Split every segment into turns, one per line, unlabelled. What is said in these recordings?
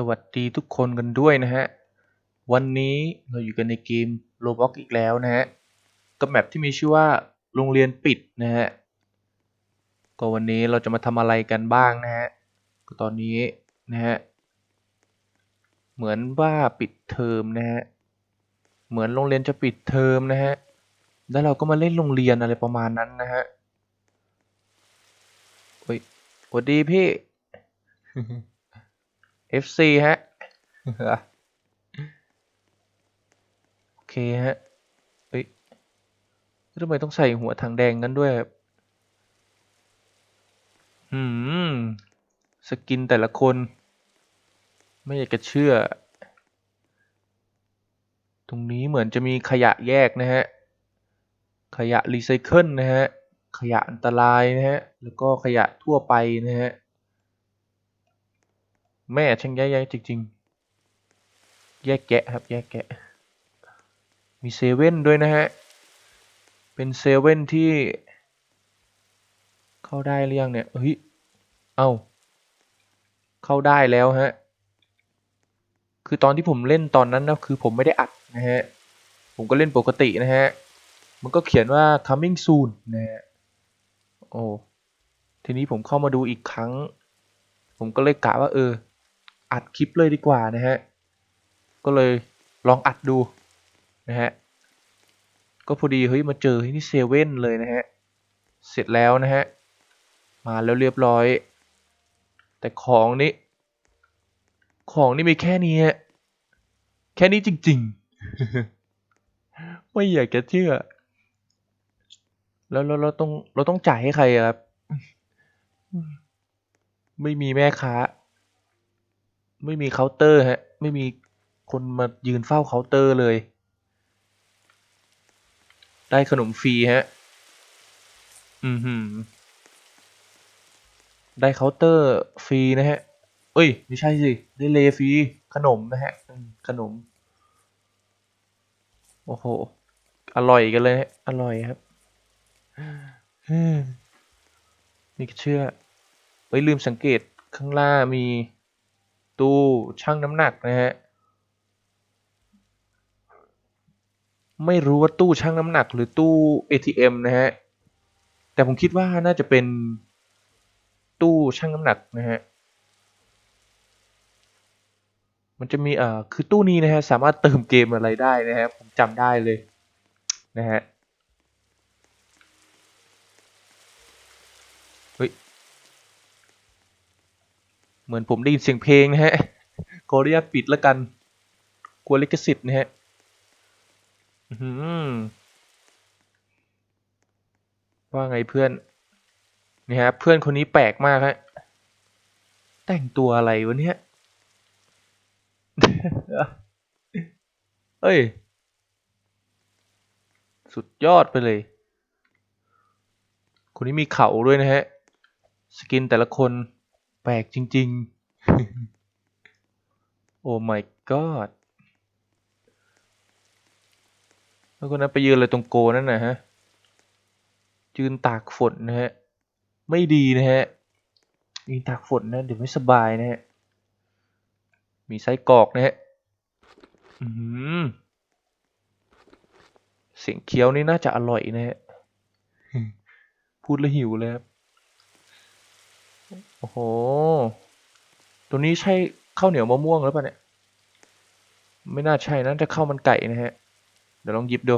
สวัสดีทุกคนกันด้วยนะฮะ วันนี้เราอยู่กันในเกม Roblox อีกแล้วนะฮะ กับแมปที่มีชื่อว่าโรงเรียนปิดนะฮะ ก็วันนี้เราจะมาทำอะไรกันบ้างนะฮะ ก็ตอนนี้นะฮะ เหมือนว่าปิดเทอมนะฮะ เหมือนโรงเรียนจะปิดเทอมนะฮะ แล้วเราก็มาเล่นโรงเรียนอะไรประมาณนั้นนะฮะเฮ้ยสวัสดีพี่ FC ฮะโอเคฮะเฮ้ยแล้วทำไมต้องใส่หัวถังแดงกันด้วยครับอืม สกินแต่ละคน ไม่อยากจะเชื่อ ตรงนี้เหมือนจะมีขยะแยกนะฮะ ขยะรีไซเคิลนะฮะ ขยะอันตรายนะฮะ แล้วก็ขยะทั่วไปนะฮะ แม่ช่างแยกแยะจริง ๆ แยกแกะครับ แยกแกะ มีเซเว่นด้วยนะฮะ เป็นเซเว่นที่ เข้าได้หรือยังเนี่ย เฮ้ย เอ้า เข้าได้แล้วฮะ คือตอนที่ผมเล่นตอนนั้นนะคือผมไม่ได้อัดนะฮะ ผมก็เล่นปกตินะฮะ มันก็เขียนว่า coming soon นะฮะ โอ้ ทีนี้ผมเข้ามาดูอีกครั้ง ผมก็เลยกะว่าเออ อัดคลิปเลยดีกว่านะฮะ ก็เลยลองอัดดูนะฮะ ก็พอดีเฮ้ยมาเจอที่เซเว่นเลยนะฮะ เสร็จแล้วนะฮะ มาแล้วเรียบร้อย แต่ของนี้ ของนี่มีแค่นี้แค่นี้จริง ๆ ไม่อยากจะเชื่อ แล้วเราเราต้องเราต้องจ่ายให้ใครครับ ไม่มีแม่ค้า ไม่มีเคาน์เตอร์ฮะ ไม่มีคนมายืนเฝ้าเคาน์เตอร์เลย ได้ขนมฟรีฮะ อือหือ ได้เคาน์เตอร์ฟรีนะฮะ เอ้ย ไม่ใช่สิ ได้เลฟรี ขนมนะฮะ ขนม โอ้โห อร่อยกันเลยฮะ อร่อยครับมนี่ก็เชื่อ เฮ้ยลืมสังเกตข้างล่างมี ตู้ชั่งน้ำหนักนะฮะไม่รู้ว่าตู้ชั่งน้ำหนักหรือตู้ ATM นะฮะ แต่ผมคิดว่าน่าจะเป็นตู้ชั่งน้ำหนักนะฮะ มันจะมีเอ่อคือตู้นี้นะฮะสามารถเติมเกมอะไรได้นะฮะผมจำได้เลยนะฮะ เฮ้ย เหมือนผมได้ยินเสียงเพลงนะฮะขออนุญาตปิดแล้วกัน กลัวลิขสิทธิ์นะฮะว่าไงเพื่อน นี่ฮะ เพื่อนคนนี้แปลกมากฮะ แต่งตัวอะไรวะเนี่ยเฮ้ย สุดยอดไปเลย คนนี้มีเข่าด้วยนะฮะ สกินแต่ละคน ปลกจริง ๆ โอ้ my god แล้วคนนั้นไปยืนอะไรตรงโกนั่นนะฮะ ยืนตากฝนนะฮะ ไม่ดีนะฮะ ยืนตากฝนนะ เดี๋ยวไม่สบายนะฮะ มีไส้กรอกนะฮะ อืมเสียงเคี้ยวนี่น่าจะอร่อยนะฮะ พูดแล้วหิวเลยครับ โอ้โห ตัวนี้ใช่ข้าวเหนียวมะม่วงหรือเปล่าเนี่ย ไม่น่าใช่น่าจะข้าวมันไก่นะฮะ เดี๋ยวลองหยิบดู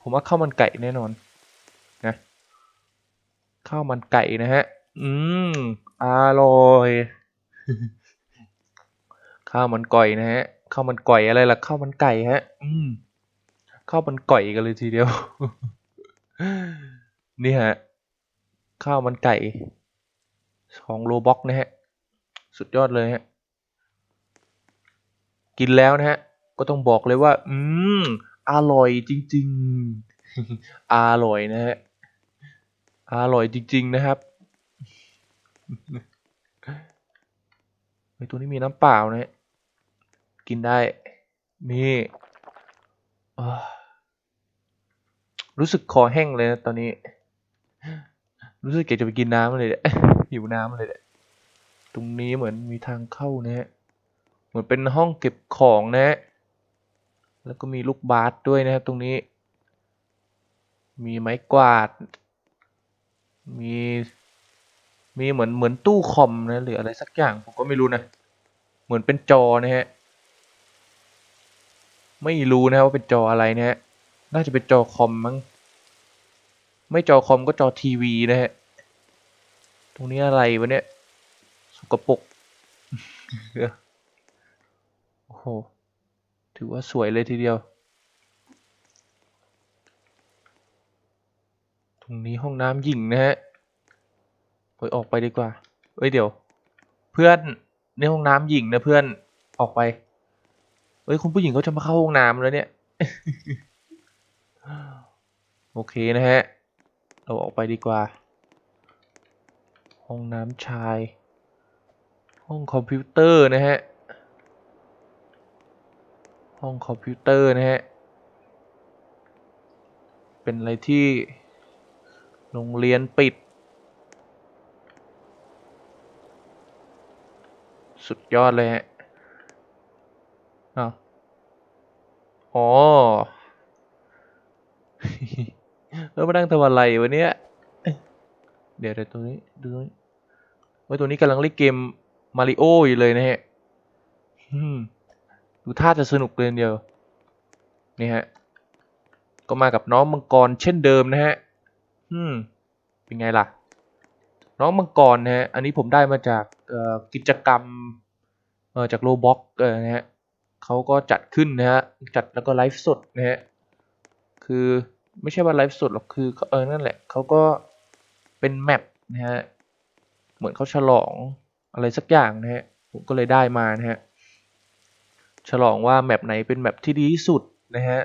ผมว่าข้าวมันไก่แน่นอนนะข้าวมันไก่นะฮะ อืม อร่อย ข้าวมันก่อยนะฮะ ข้าวมันก่อยอะไรล่ะ ข้าวมันไก่ฮะ อืม ข้าวมันก่อยกันเลยทีเดียว นี่ฮะ ข้าวมันไก่ ของโลบ็อกนะฮะ สุดยอดเลยฮะ กินแล้วนะฮะ ก็ต้องบอกเลยว่า อืม อร่อยจริง ๆ อร่อยนะฮะ อร่อยจริง ๆ นะครับไอตัวนี้มีน้ำเปล่านะฮะ กินได้ นี่อ่ารู้สึกคอแห้งเลยนะตอนนี้ รู้สึกอยากจะไปกินน้ำเลยเนี่ยหิวน้ำเลยเนี่ยตรงนี้เหมือนมีทางเข้านะฮะเหมือนเป็นห้องเก็บของนะฮะแล้วก็มีลูกบาสด้วยนะครับตรงนี้ มีไม้กวาด มีมีเหมือนเหมือนตู้คอมนะหรืออะไรสักอย่างผมก็ไม่รู้นะ เหมือนเป็นจอนะฮะไม่รู้นะว่าเป็นจออะไรนะฮะน่าจะเป็นจอคอมมั้ง ไม่จอคอมก็จอทีวีนะฮะ ตรงนี้อะไรวะเนี่ยสกปรกโอ้โห ถือว่าสวยเลยทีเดียว ตรงนี้ห้องน้ำหญิงนะฮะเฮ้ยออกไปดีกว่า เฮ้ยเดี๋ยว เพื่อนในห้องน้ำหญิงนะเพื่อนออกไป เฮ้ยคุณผู้หญิงเขาจะมาเข้าห้องน้ำแล้วเนี่ย โอเคนะฮะ เราออกไปดีกว่า ห้องน้ำชาย ห้องคอมพิวเตอร์นะฮะ ห้องคอมพิวเตอร์นะฮะ เป็นอะไรที่โรงเรียนปิด สุดยอดเลยฮะอ้าวอ๋อ แล้วมานั่งทำอะไรวะเนี้ยเดี๋ยวเดี๋ยวตรงนี้ดูตรงนี้ว่าตัวนี้กำลังเล่นเกมมาริโออยู่เลยนะฮะดูท่าจะสนุกเลยเดียว นี่ฮะ ก็มากับน้องมังกรเช่นเดิมนะฮะอืม เป็นไงล่ะ น้องมังกรนะฮะ อันนี้ผมได้มาจากกิจกรรมเอ่อจากโลบ็อกนะฮะเขาก็จัดขึ้นนะฮะ จัดแล้วก็ไลฟ์สดนะฮะ คือ ไม่ใช่ว่าไลฟ์สดหรอกคือเออนั่นแหละเขาก็เป็นแมปนะฮะเหมือนเขาฉลองอะไรสักอย่างนะฮะผมก็เลยได้มานะฮะฉลองว่าแมปไหนเป็นแมปที่ดีที่สุดนะฮะ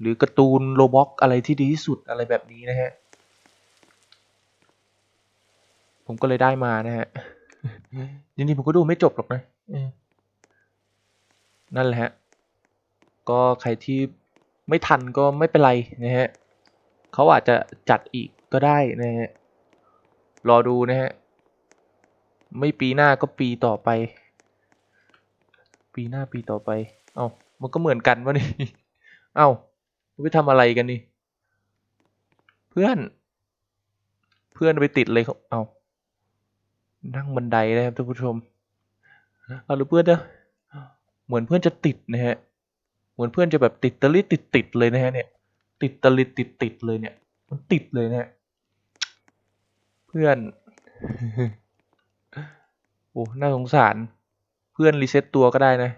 หรือการ์ตูนโลบ็อกอะไรที่ดีที่สุดอะไรแบบนี้นะฮะผมก็เลยได้มานะฮะจริงๆผมก็ดูไม่จบหรอกนะเออนั่นแหละฮะก็ใครที่ ไม่ทันก็ไม่เป็นไรนะฮะเขาอาจจะจัดอีกก็ได้นะฮะรอดูนะฮะไม่ปีหน้าก็ปีต่อไป ปีหน้าปีต่อไป เอ้ามันก็เหมือนกันวะนี่ เอ้าไปทำอะไรกันนี่ เพื่อน เพื่อนไปติดเลยเขาเอ้านั่งบันไดนะครับท่านผู้ชมเอาหรือเพื่อนจะเหมือนเพื่อนจะติดนะฮะ เหมือนเพื่อนจะแบบติดตะลิดติดติดเลยนะฮะเนี่ย ติดตะลิดติดติดเลยเนี่ย มันติดเลยนะฮะเพื่อนโอ้น่าสงสาร เพื่อนรีเซ็ตตัวก็ได้นะ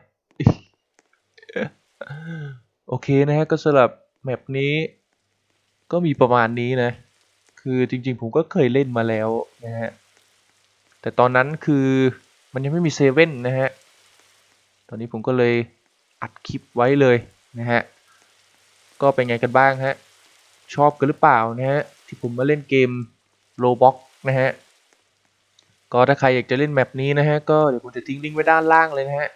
โอเคนะฮะก็สำหรับแมปนี้ ก็มีประมาณนี้นะ คือจริงๆ ผมก็เคยเล่นมาแล้วนะฮะ แต่ตอนนั้นคือมันยังไม่มีเซเว่นนะฮะ ตอนนี้ผมก็เลย อัดคลิปไว้เลยนะฮะ ก็เป็นไงกันบ้างฮะ ชอบกันหรือเปล่านะฮะ ที่ผมมาเล่นเกมโลบ็อกนะฮะ ก็ถ้าใครอยากจะเล่นแมปนี้นะฮะ ก็เดี๋ยวผมจะทิ้งลิงก์ไว้ด้านล่างเลยนะฮะ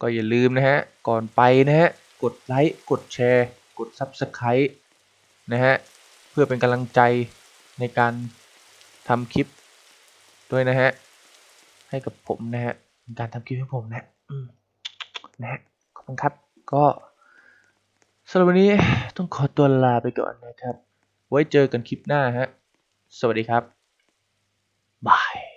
ก็อย่าลืมนะฮะ ก่อนไปนะฮะ กดไลค์ กดแชร์ กด Subscribe นะฮะ เพื่อเป็นกำลังใจในการทำคลิปด้วยนะฮะ ให้กับผมนะฮะ การทำคลิปให้ผมนะอืม นะฮะขอบคุณครับ ก็สำหรับวันนี้ต้องขอตัวลาไปก่อนนะครับ ไว้เจอกันคลิปหน้าฮะ สวัสดีครับ บาย